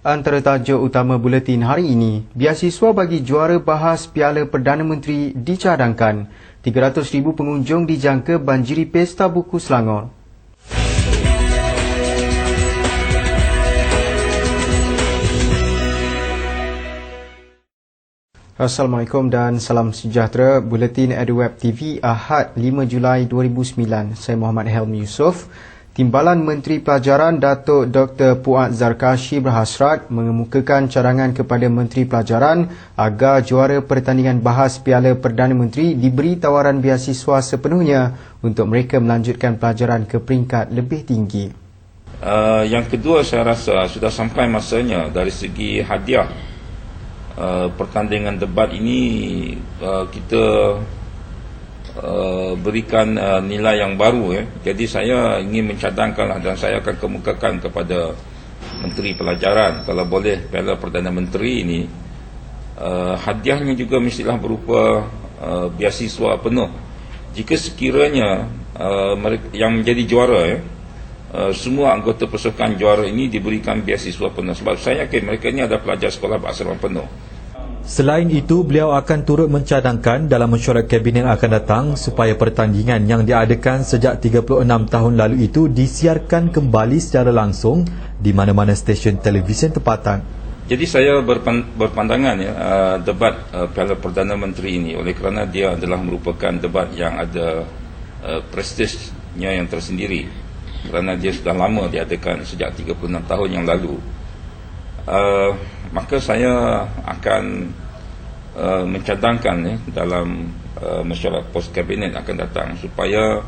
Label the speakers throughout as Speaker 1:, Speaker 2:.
Speaker 1: Antara tajuk utama buletin hari ini, biasiswa bagi juara bahas Piala Perdana Menteri dicadangkan. 300,000 pengunjung dijangka banjiri Pesta Buku Selangor. Assalamualaikum dan salam sejahtera. Buletin EduWeb TV Ahad 5 Julai 2009. Saya Muhammad Helmi Yusof. Timbalan Menteri Pelajaran Datuk Dr. Puat Zarkashi berhasrat mengemukakan cadangan kepada Menteri Pelajaran agar juara pertandingan bahas Piala Perdana Menteri diberi tawaran biasiswa sepenuhnya untuk mereka melanjutkan pelajaran ke peringkat lebih tinggi.
Speaker 2: Uh, yang kedua saya rasa sudah sampai masanya dari segi hadiah uh, pertandingan debat ini uh, kita Uh, berikan uh, nilai yang baru ya. Jadi saya ingin mencadangkanlah dan saya akan kemukakan kepada Menteri Pelajaran kalau boleh Piala Perdana Menteri ini uh, hadiahnya juga mestilah berupa uh, biasiswa penuh. Jika sekiranya uh, yang menjadi juara ya, uh, semua anggota pasukan juara ini diberikan biasiswa penuh sebab saya yakin mereka ini ada pelajar sekolah bersama penuh.
Speaker 3: Selain itu, beliau akan turut mencadangkan dalam mesyuarat kabinet akan datang supaya pertandingan yang diadakan sejak 36 tahun lalu itu disiarkan kembali secara langsung di mana-mana stesen televisyen tempatan.
Speaker 2: Jadi saya berpandangan ya uh, debat uh, Piala Perdana Menteri ini oleh kerana dia adalah merupakan debat yang ada uh, prestisnya yang tersendiri kerana dia sudah lama diadakan sejak 36 tahun yang lalu. Uh, maka saya akan uh, mencadangkan ya, dalam uh, mesyuarat pos kabinet akan datang supaya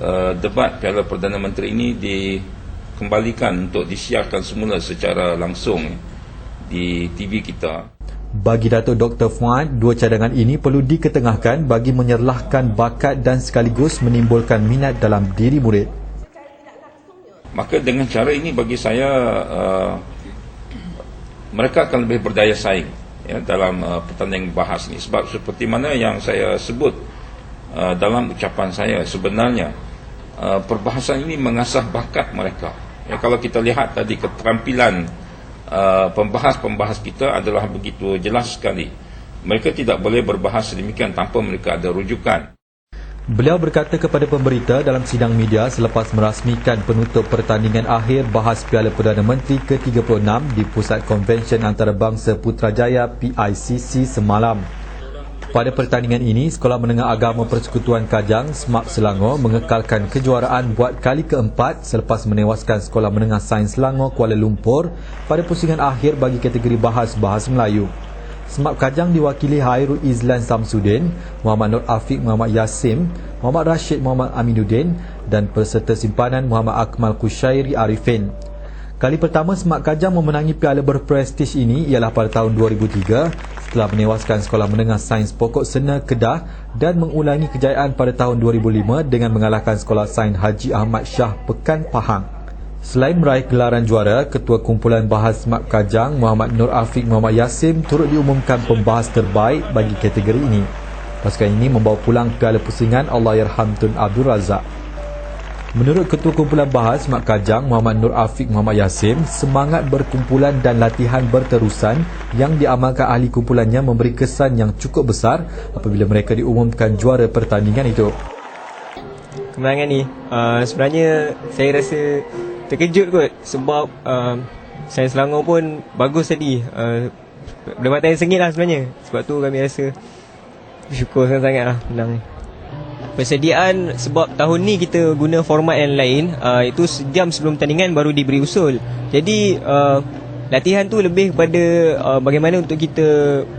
Speaker 2: uh, debat Piala Perdana Menteri ini dikembalikan untuk disiarkan semula secara langsung ya, di TV kita.
Speaker 3: Bagi Datuk Dr. Fuad, dua cadangan ini perlu diketengahkan bagi menyerlahkan bakat dan sekaligus menimbulkan minat dalam diri murid.
Speaker 2: Maka dengan cara ini bagi saya uh, mereka akan lebih berdaya saing ya, dalam uh, pertandingan bahas ini sebab seperti mana yang saya sebut uh, dalam ucapan saya sebenarnya uh, perbahasan ini mengasah bakat mereka. Ya, kalau kita lihat tadi keterampilan uh, pembahas-pembahas kita adalah begitu jelas sekali. Mereka tidak boleh berbahas sedemikian tanpa mereka ada rujukan
Speaker 3: Beliau berkata kepada pemberita dalam sidang media selepas merasmikan penutup pertandingan akhir bahas Piala Perdana Menteri ke-36 di Pusat Konvensyen Antarabangsa Putrajaya PICC semalam. Pada pertandingan ini, Sekolah Menengah Agama Persekutuan Kajang, SMAP Selangor mengekalkan kejuaraan buat kali keempat selepas menewaskan Sekolah Menengah Sains Selangor Kuala Lumpur pada pusingan akhir bagi kategori bahas bahas Melayu. Semak Kajang diwakili Hairul Izlan Samsudin, Muhammad Nur Afiq Muhammad Yasim, Muhammad Rashid Muhammad Aminuddin dan peserta simpanan Muhammad Akmal Kushairi Arifin. Kali pertama Semak Kajang memenangi piala berprestij ini ialah pada tahun 2003 setelah menewaskan Sekolah Menengah Sains Pokok Sena Kedah dan mengulangi kejayaan pada tahun 2005 dengan mengalahkan Sekolah Sains Haji Ahmad Shah Pekan Pahang. Selain meraih gelaran juara, Ketua Kumpulan Bahas Mak Kajang Muhammad Nur Afiq Muhammad Yasim turut diumumkan pembahas terbaik bagi kategori ini. Pasukan ini membawa pulang piala pusingan Allahyarham Tun Abdul Razak. Menurut Ketua Kumpulan Bahas Mak Kajang Muhammad Nur Afiq Muhammad Yasim, semangat berkumpulan dan latihan berterusan yang diamalkan ahli kumpulannya memberi kesan yang cukup besar apabila mereka diumumkan juara pertandingan itu.
Speaker 4: Kemenangan ni, uh, sebenarnya saya rasa terkejut kot sebab uh, saya Selangor pun bagus tadi. Uh, Pertempuran yang sengit lah sebenarnya. Sebab tu kami rasa Bersyukur sangat-sangat lah menang. Persediaan sebab tahun ni kita guna format yang lain. Uh, Itu sejam sebelum pertandingan baru diberi usul. Jadi uh, latihan tu lebih kepada uh, bagaimana untuk kita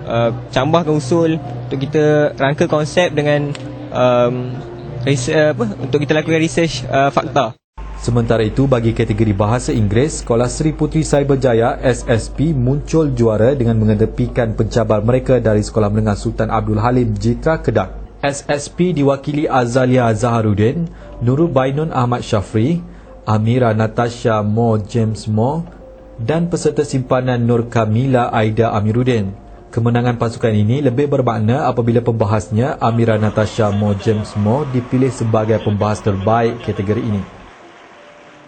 Speaker 4: uh, cambahkan usul Untuk kita rangka konsep dengan um, research, apa, Untuk kita lakukan research uh, fakta
Speaker 3: Sementara itu, bagi kategori Bahasa Inggeris, Sekolah Seri Puteri Cyberjaya SSP muncul juara dengan mengedepikan pencabar mereka dari Sekolah Menengah Sultan Abdul Halim Jitra Kedah. SSP diwakili Azalia Zaharuddin, Nurul Bainun Ahmad Syafri, Amira Natasha Mo James Mo dan peserta simpanan Nur Kamila Aida Amiruddin. Kemenangan pasukan ini lebih bermakna apabila pembahasnya Amira Natasha Mo James Mo dipilih sebagai pembahas terbaik kategori ini.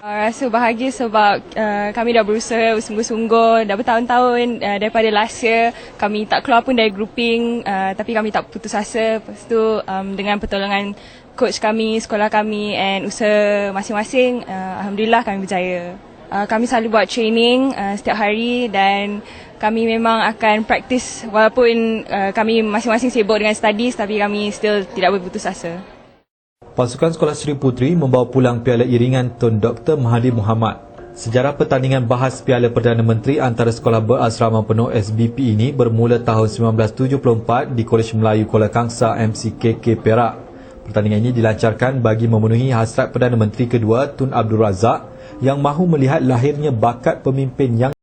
Speaker 5: Uh, rasa bahagia sebab uh, kami dah berusaha sungguh-sungguh dah bertahun-tahun uh, daripada last year kami tak keluar pun dari grouping uh, tapi kami tak putus asa. Lepas tu um, dengan pertolongan coach kami, sekolah kami and usaha masing-masing uh, Alhamdulillah kami berjaya. Uh, kami selalu buat training uh, setiap hari dan kami memang akan praktis walaupun uh, kami masing-masing sibuk dengan studies tapi kami still tidak berputus asa
Speaker 3: Pasukan Sekolah Seri Puteri membawa pulang piala iringan Tun Dr. Mahathir Mohamad. Sejarah pertandingan bahas Piala Perdana Menteri antara sekolah berasrama penuh SBP ini bermula tahun 1974 di Kolej Melayu Kuala Kangsa MCKK Perak. Pertandingan ini dilancarkan bagi memenuhi hasrat Perdana Menteri kedua Tun Abdul Razak yang mahu melihat lahirnya bakat pemimpin yang